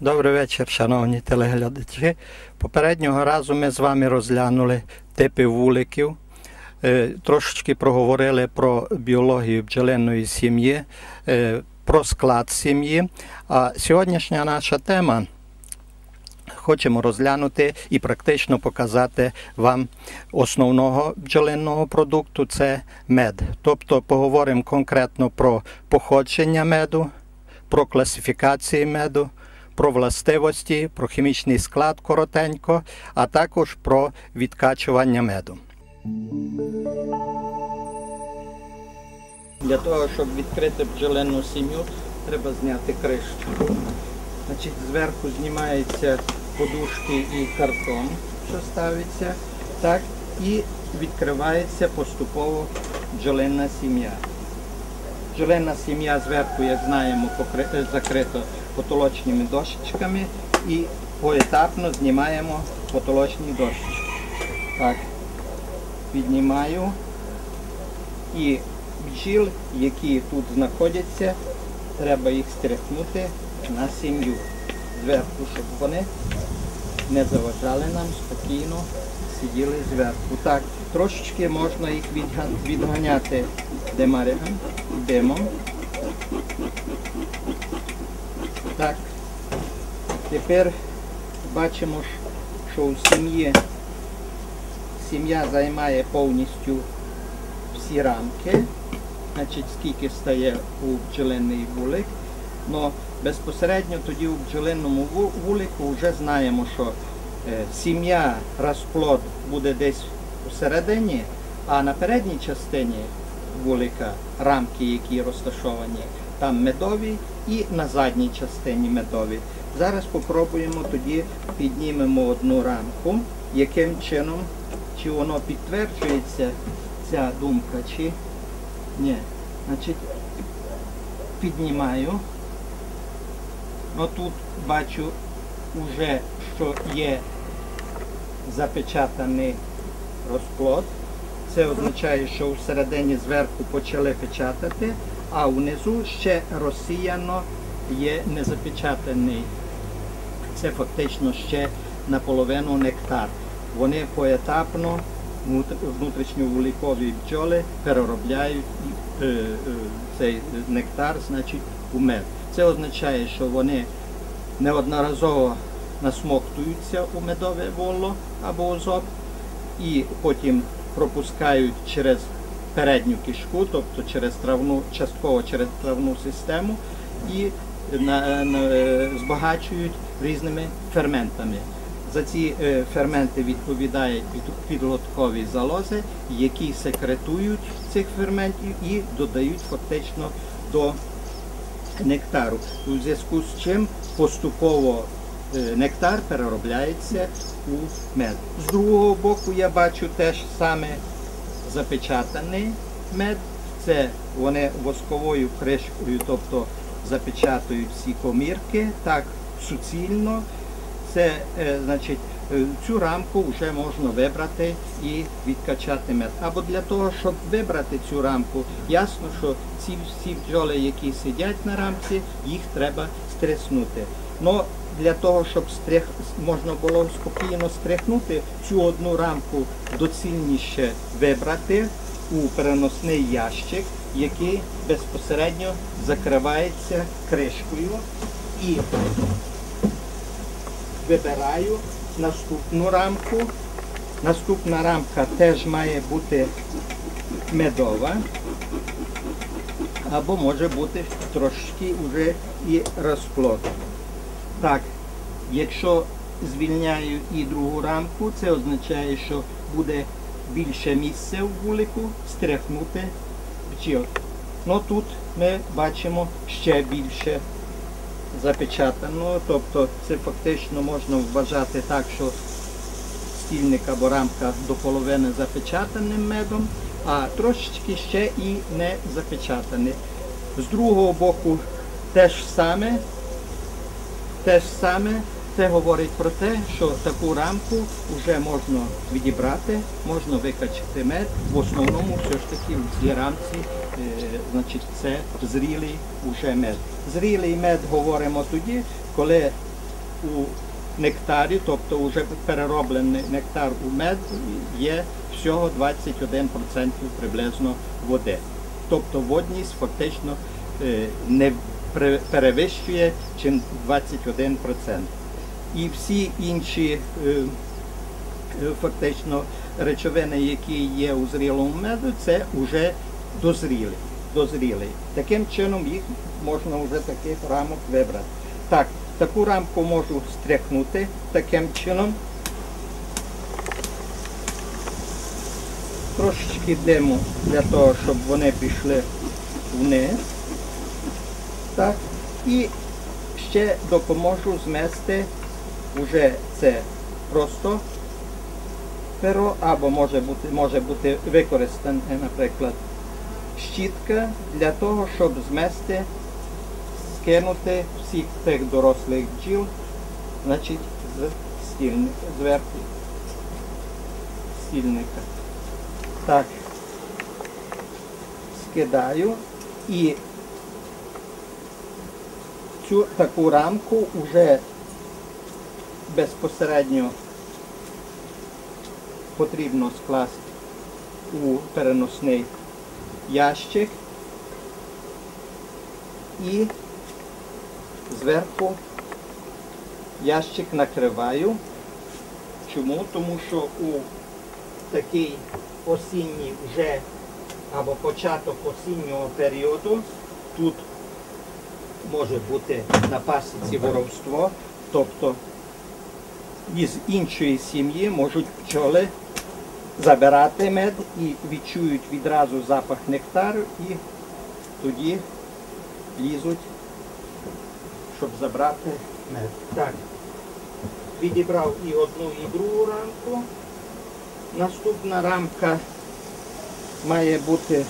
Добрий вечір, шановні телеглядачі. Попереднього разу ми з вами розглянули типи вуликів, е, трошечки проговорили про біологію бджолиної сім'ї, е, про склад сім'ї. А сьогоднішня наша тема хочемо розглянути і практично показати вам основного бджолиного продукту це мед. Тобто поговоримо конкретно про походження меду, про класифікації меду, про властивості, про хімічний склад коротенько, а також про відкачування меду. Для того, щоб відкрити бджолину сім'ю, треба зняти кришку. Значить, зверху знімаються подушки і картон, що ставиться, так, і відкривається поступово бджолинна сім'я. Бджолинна сім'я зверху, як знаємо, е, закрита потолочними дощечками і поетапно знімаємо потолочні дощечки. Так, піднімаю і бджіл, які тут знаходяться, треба їх стряхнути на сім'ю зверху, щоб вони не заважали нам спокійно сиділи зверху. Так, трошечки можна їх відганяти демарем, димом. Так. Тепер бачимо, що у сім'ї сім'я займає повністю всі рамки, значить скільки стає у бджолиний вулик. Но безпосередньо тоді у бджолинному вулику вже знаємо, що е, сім'я розплод буде десь всередині, а на передній частині вулика рамки, які розташовані, там медові і на задній частині медові. Зараз спробуємо тоді піднімемо одну рамку, яким чином, чи воно підтверджується ця думка, чи ні. Значить, піднімаю. Ну тут бачу вже, що є запечатаний розплод. Це означає, що всередині зверху почали печатати, а внизу ще розсіяно є незапечатаний. Це фактично ще наполовину нектар. Вони поетапно внут- внутрішньовуликові бджоли переробляють е, е, цей нектар значить, у мед. Це означає, що вони неодноразово насмоктуються у медове воло або озоб і потім пропускають через передню кишку, тобто через травну, частково через травну систему і на, на, е, збагачують різними ферментами. За ці е, ферменти відповідають під- підлоткові залози, які секретують цих ферментів і додають фактично до нектару. У зв'язку з чим поступово е, нектар переробляється у мед. З другого боку я бачу теж саме запечатаний мед. Це вони восковою кришкою, тобто запечатують всі комірки так суцільно. Це е, значить цю рамку вже можна вибрати і відкачати мед. Або для того, щоб вибрати цю рамку, ясно, що ці всі бджоли, які сидять на рамці, їх треба стреснути. Но для того, щоб стрих, можна було спокійно стряхнути, цю одну рамку доцільніше вибрати у переносний ящик, який безпосередньо закривається кришкою і вибираю наступну рамку. Наступна рамка теж має бути медова, або може бути трошки вже і розплод. Так, якщо звільняю і другу рамку, це означає, що буде більше місця в вулику стряхнути бджіл. Ну тут ми бачимо ще більше запечатано, тобто це фактично можна вважати так, що стільник або рамка до половини запечатаним медом, а трошечки ще і не запечатаний. З другого боку теж саме, теж саме Це говорить про те, що таку рамку вже можна відібрати, можна викачати мед. В основному все ж таки в цій рамці е, значить, це зрілий уже мед. Зрілий мед говоримо тоді, коли у нектарі, тобто вже перероблений нектар у мед, є всього 21% приблизно води. Тобто водність фактично е, не перевищує чим 21%. І всі інші е, е, фактично речовини, які є у зрілому меду, це вже дозрілі. дозрілий. Таким чином їх можна вже таких рамок вибрати. Так, таку рамку можу стряхнути таким чином. Трошечки диму для того, щоб вони пішли вниз. Так. І ще допоможу змести вже це просто. Перо, або може бути, може бути використане, наприклад, щітка для того, щоб змести, скинути всіх тих дорослих бджіл, значить, з стільника, зверху стільника. Так, скидаю. І цю таку рамку вже безпосередньо потрібно скласти у переносний ящик і зверху ящик накриваю. Чому? Тому що у такий осінній вже або початок осіннього періоду тут може бути на пасіці воровство, тобто із іншої сім'ї можуть пчоли забирати мед і відчують відразу запах нектару і тоді лізуть, щоб забрати мед. Так. Відібрав і одну, і другу рамку. Наступна рамка має бути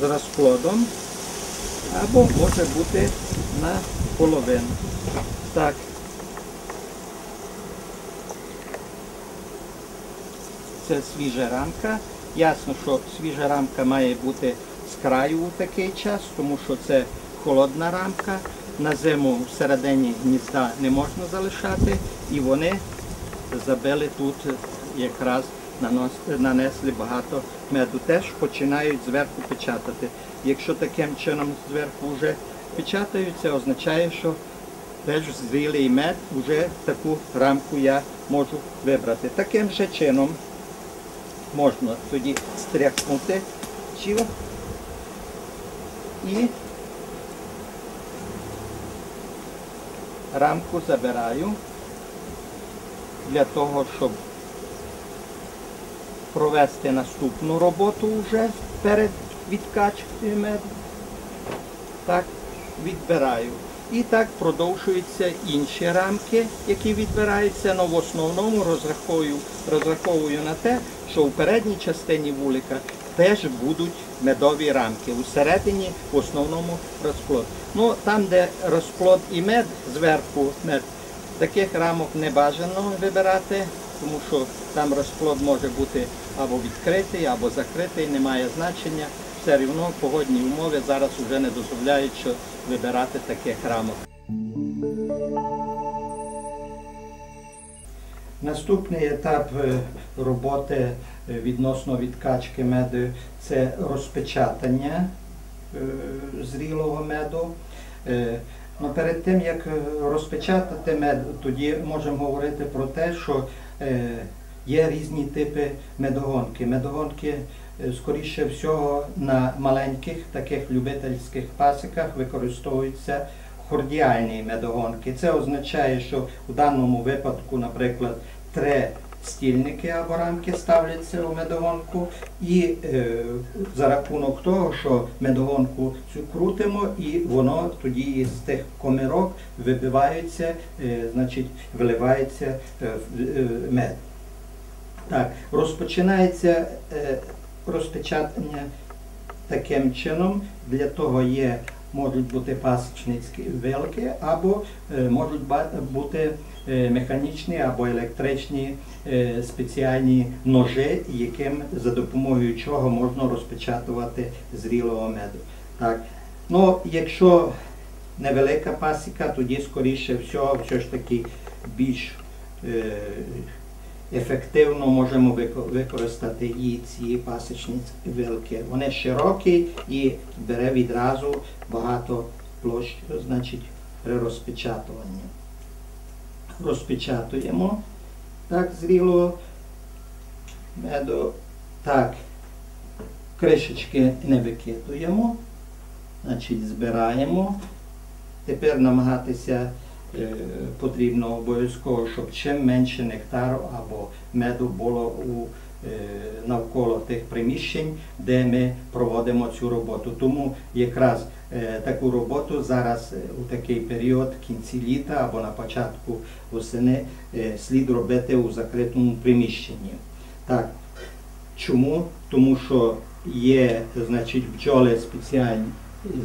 з розплодом або може бути на половину. Так. Це свіжа рамка. Ясно, що свіжа рамка має бути з краю у такий час, тому що це холодна рамка. На зиму всередині гнізда не можна залишати, і вони забили тут якраз нанесли багато меду. Теж починають зверху печатати. Якщо таким чином зверху вже печатають, це означає, що теж зрілий мед, вже таку рамку я можу вибрати. Таким же чином можна тоді стряхнути чіл і рамку забираю для того, щоб провести наступну роботу вже перед відкачкою меду. Так, відбираю. І так продовжуються інші рамки, які відбираються, але в основному розраховую, розраховую на те, що в передній частині вулика теж будуть медові рамки. У середині в основному розплод. Ну, там, де розплод і мед, зверху мед, таких рамок не бажано вибирати, тому що там розплод може бути або відкритий, або закритий, немає значення. Все рівно погодні умови зараз вже не дозволяють що вибирати таких рамок. Наступний етап е, роботи е, відносно відкачки меду це розпечатання е, зрілого меду. Е, Ну, перед тим, як розпечатати мед, тоді можемо говорити про те, що є різні типи медогонки. Медогонки, скоріше всього, на маленьких таких любительських пасіках використовуються хордіальні медогонки. Це означає, що в даному випадку, наприклад, три стільники або рамки ставляться у медогонку, і е, за рахунок того, що медогонку цю крутимо, і воно тоді із тих комірок вибивається, е, значить, виливається е, е, мед. Так, розпочинається е, розпечатання таким чином. Для того є можуть бути пасічницькі вилки, або е, можуть бути механічні або електричні е, спеціальні ножи, яким за допомогою чого можна розпечатувати зрілого меду. Так. Ну, якщо невелика пасіка, тоді скоріше всього все ж таки більш е, ефективно можемо використати і ці пасічні вилки. Вони широкі і бере відразу багато площ, значить, при розпечатуванні. Розпечатуємо так зріло меду. Так, кришечки не викидуємо, значить збираємо. Тепер намагатися е, потрібно обов'язково, щоб чим менше нектару або меду було у, е, навколо тих приміщень, де ми проводимо цю роботу. Тому якраз таку роботу зараз е, у такий період в кінці літа або на початку восени е, слід робити у закритому приміщенні. Так, Чому? Тому що є значить, бджоли спеціальні,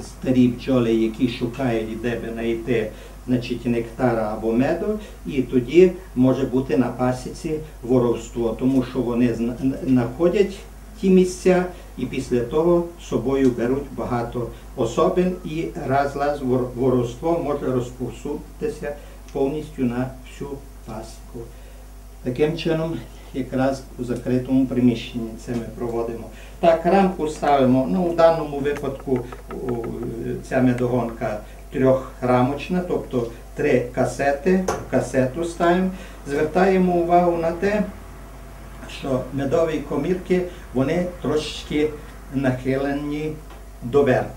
старі бджоли, які шукають, де би знайти значить, нектара або меду, і тоді може бути на пасіці воровство, тому що вони зна- знаходять ті місця і після того собою беруть багато особин і раз раз воровство може розповсюдитися повністю на всю пасіку. Таким чином, якраз у закритому приміщенні це ми проводимо. Так, рамку ставимо, ну, у даному випадку ця медогонка трьохрамочна, тобто три касети, касету ставимо. Звертаємо увагу на те, що медові комірки вони трошечки нахилені доверху,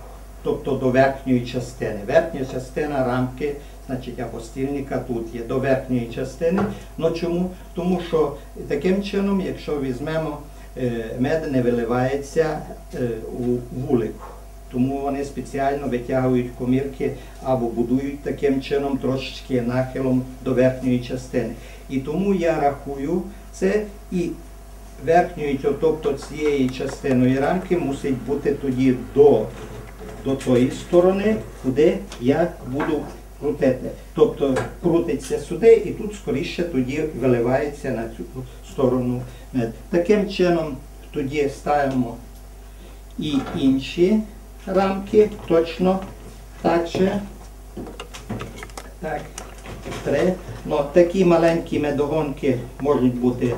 тобто до верхньої частини. Верхня частина рамки, значить або стільника тут є до верхньої частини. Ну чому? Тому що таким чином, якщо візьмемо, е, мед не виливається е, у вулику. Тому вони спеціально витягують комірки або будують таким чином трошечки нахилом до верхньої частини. І тому я рахую це і верхньої, тобто цієї частиною рамки мусить бути тоді до, до тої сторони, куди я буду крутити. Тобто крутиться сюди і тут скоріше тоді виливається на цю сторону. Таким чином тоді ставимо і інші рамки точно так же. Так, три. Ну, такі маленькі медогонки можуть бути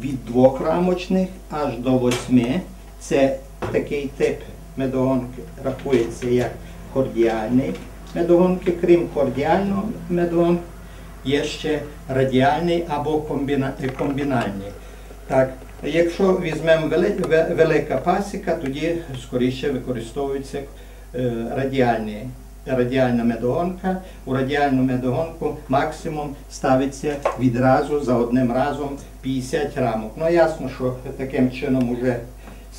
від двох рамочних аж до восьми. Це такий тип медогонки рахується як кордіальний медогонки. Крім кордіального медогонки, є ще радіальний або комбінальний. Так, якщо візьмемо велика пасіка, тоді скоріше використовується е, радіальний. Радіальна медогонка. У радіальну медогонку максимум ставиться відразу за одним разом 50 рамок. Ну ясно, що таким чином уже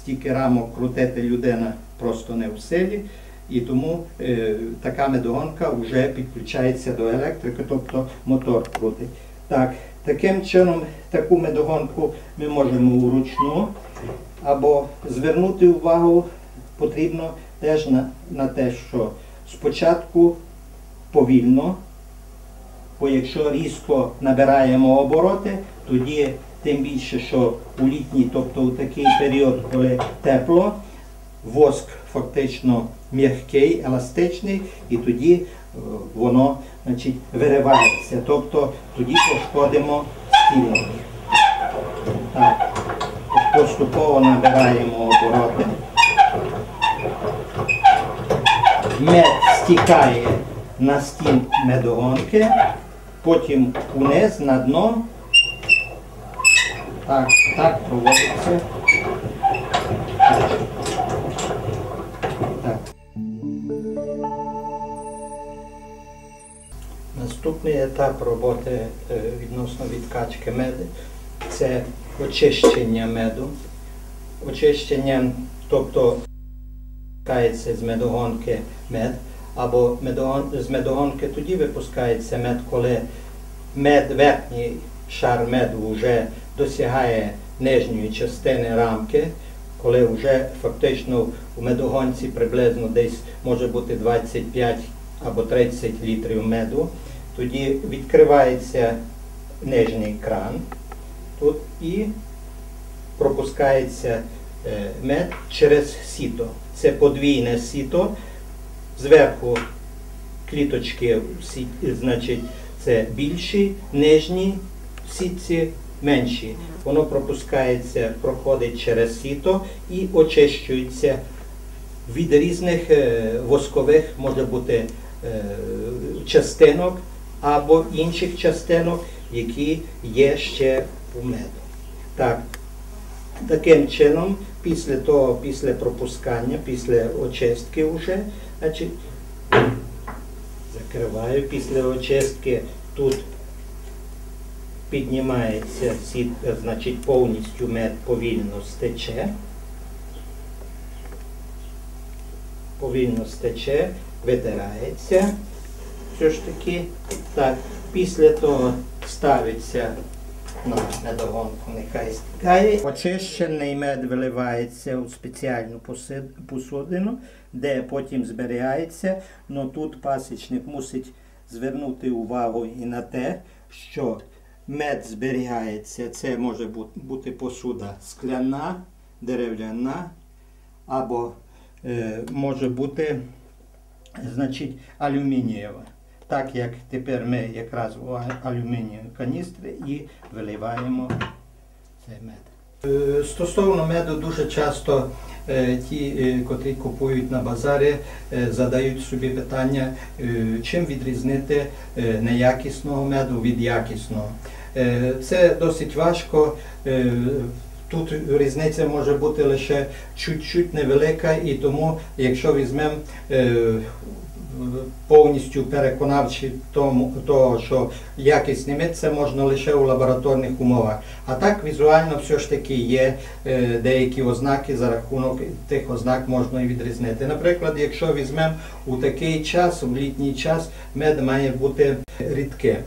стільки рамок крутити людина просто не в силі. І тому е, така медогонка вже підключається до електрики, тобто мотор крутить. Так, таким чином таку медогонку ми можемо вручну або звернути увагу потрібно теж на, на те, що спочатку повільно, бо якщо різко набираємо обороти, тоді тим більше, що у літній, тобто у такий період, коли тепло, воск фактично м'який, еластичний, і тоді е, воно значить, виривається. Тобто тоді пошкодимо стілок. Так, поступово набираємо обороти. Мед стікає на стін медогонки, потім униз на дно. Так, так проводиться. Так. Наступний етап роботи е, відносно відкачки меду це очищення меду. Очищення, тобто випускається з медогонки мед, або з медогонки тоді випускається мед, коли мед, верхній шар меду вже досягає нижньої частини рамки, коли вже фактично у медогонці приблизно десь може бути 25 або 30 літрів меду, тоді відкривається нижній кран тут і пропускається е, мед через сіто. Це подвійне сіто. Зверху кліточки, значить, це більші, нижні сітці менші. Воно пропускається, проходить через сіто і очищується від різних е, воскових, може бути е, частинок або інших частинок, які є ще у меду. Так, таким чином, після того, після пропускання, після очистки вже, значить, закриваю, після очистки тут піднімається сітка, значить повністю мед повільно стече. Повільно стече, витирається. Все ж таки, так, після того ставиться на медогонку, нехай стікає. Очищений мед виливається у спеціальну посудину, де потім зберігається. Но тут пасічник мусить звернути увагу і на те, що мед зберігається. Це може бути посуда скляна, дерев'яна або е, може бути значить, алюмінієва. Так як тепер ми якраз а- алюмінієві каністри і виливаємо цей мед. Е, Стосовно меду дуже часто е, ті, е, котрі купують на базарі, задають собі питання, чим відрізнити неякісного меду від якісного. Е, Це досить важко. е, Тут різниця може бути лише чуть-чуть невелика, і тому, якщо візьмемо е, повністю переконавчи тому, того, що якісний мед це можна лише у лабораторних умовах. А так візуально все ж таки є деякі ознаки, за рахунок тих ознак можна і відрізнити. Наприклад, якщо візьмемо у такий час, в літній час, мед має бути рідке.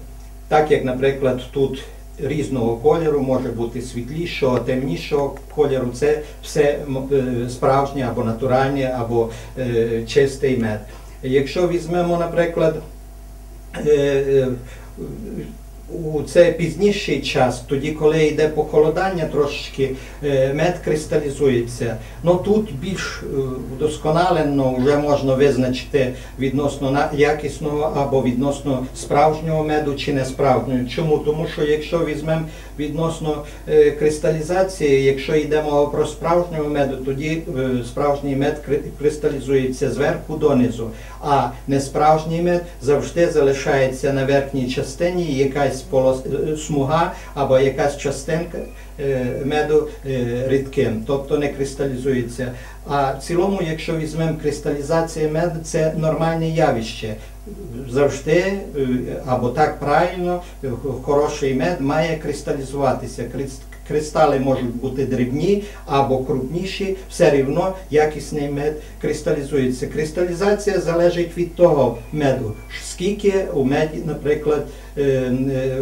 Так як, наприклад, тут різного кольору, може бути світлішого, темнішого кольору, це все е, справжнє або натуральне, або е, чистий мед. Якщо візьмемо, наприклад, е, у цей пізніший час, тоді, коли йде похолодання трошечки, е, мед кристалізується. Ну тут більш е, вдосконалено вже можна визначити відносно якісного або відносно справжнього меду чи несправжнього. Чому? Тому що якщо візьмемо відносно е, кристалізації, якщо йде мова про справжнього меду, тоді е, справжній мед кристалізується зверху донизу, а несправжній мед завжди залишається на верхній частині якась полос, е, смуга або якась частинка меду рідким, тобто не кристалізується. А в цілому, якщо візьмемо кристалізація меду, це нормальне явище. Завжди, е, або так правильно, е, хороший мед має кристалізуватися. Крис- Кристали можуть бути дрібні або крупніші, все рівно якісний мед кристалізується. Кристалізація залежить від того меду, скільки у меді, наприклад, е,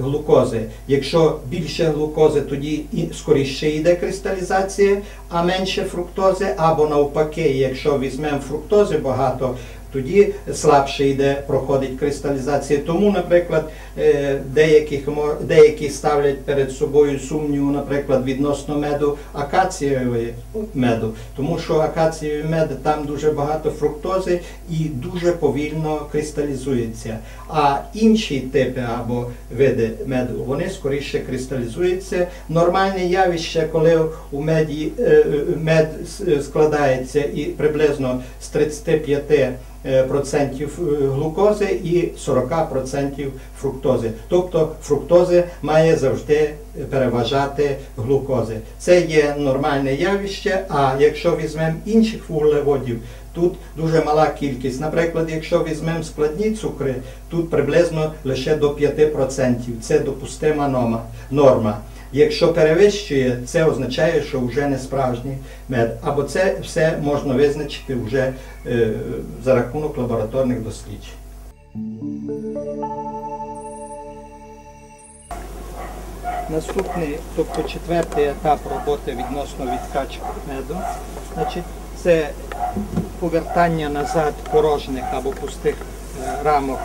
глукози. Якщо більше глукози, тоді і скоріше йде кристалізація, а менше фруктози, або навпаки, якщо візьмемо фруктози багато, тоді слабше йде, проходить кристалізація. Тому, наприклад, е, деяких, деякі ставлять перед собою сумніву, наприклад, відносно меду акацієвої меду, тому що акацієвий мед там дуже багато фруктози і дуже повільно кристалізується. А інші типи або види меду, вони скоріше кристалізуються. Нормальне явище, коли у меді е, е, мед складається і приблизно з 35 е, процентів е, глукози і 40% фруктози. Тобто фруктози має завжди переважати глукози. Це є нормальне явище, а якщо візьмемо інших вуглеводів, тут дуже мала кількість. Наприклад, якщо візьмемо складні цукри, тут приблизно лише до 5%. Це допустима норма. Якщо перевищує, це означає, що вже не справжній мед. Або це все можна визначити вже е, за рахунок лабораторних досліджень. Наступний, тобто четвертий етап роботи відносно відкачки меду, значить, це повертання назад порожніх або пустих е, рамок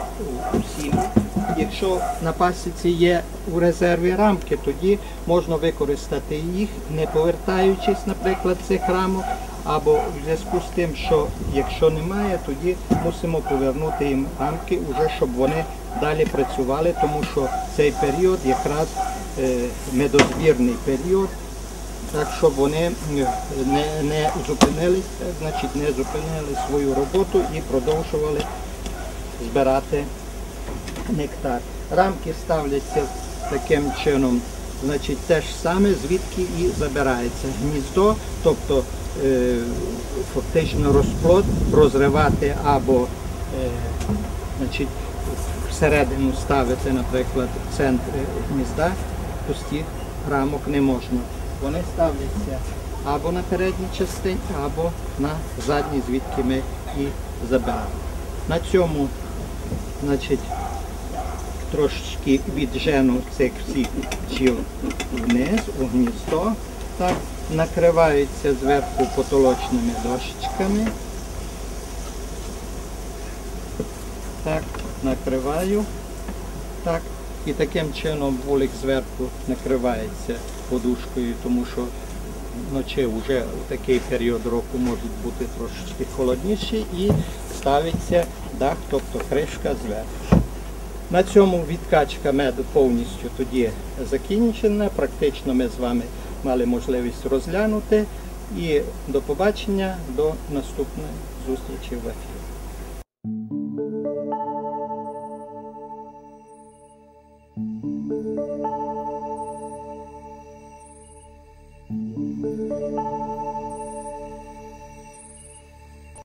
у сім'ї. Якщо на пасіці є у резерві рамки, тоді можна використати їх, не повертаючись, наприклад, цих рамок, або в зв'язку з тим, що якщо немає, тоді мусимо повернути їм рамки, уже щоб вони далі працювали, тому що цей період якраз е, медозбірний період, так щоб вони е, не, не зупинилися, значить не зупинили свою роботу і продовжували збирати нектар. Рамки ставляться таким чином, значить те ж саме, звідки і забирається гніздо, тобто е, фактично розплод розривати або е, значить, всередину ставити, наприклад, в центр гнізда, пустих рамок не можна. Вони ставляться або на передній частині, або на задній, звідки ми і забираємо. На цьому значить, трошечки віджену цих всіх бджіл вниз у гніздо. Так, накриваються зверху потолочними дощечками. Так, накриваю. Так. І таким чином вулик зверху накривається подушкою, тому що вночі вже у такий період року можуть бути трошечки холодніші і ставиться дах, тобто кришка зверху. На цьому відкачка меду повністю тоді закінчена. Практично ми з вами мали можливість розглянути. І до побачення, до наступної зустрічі в ефірі.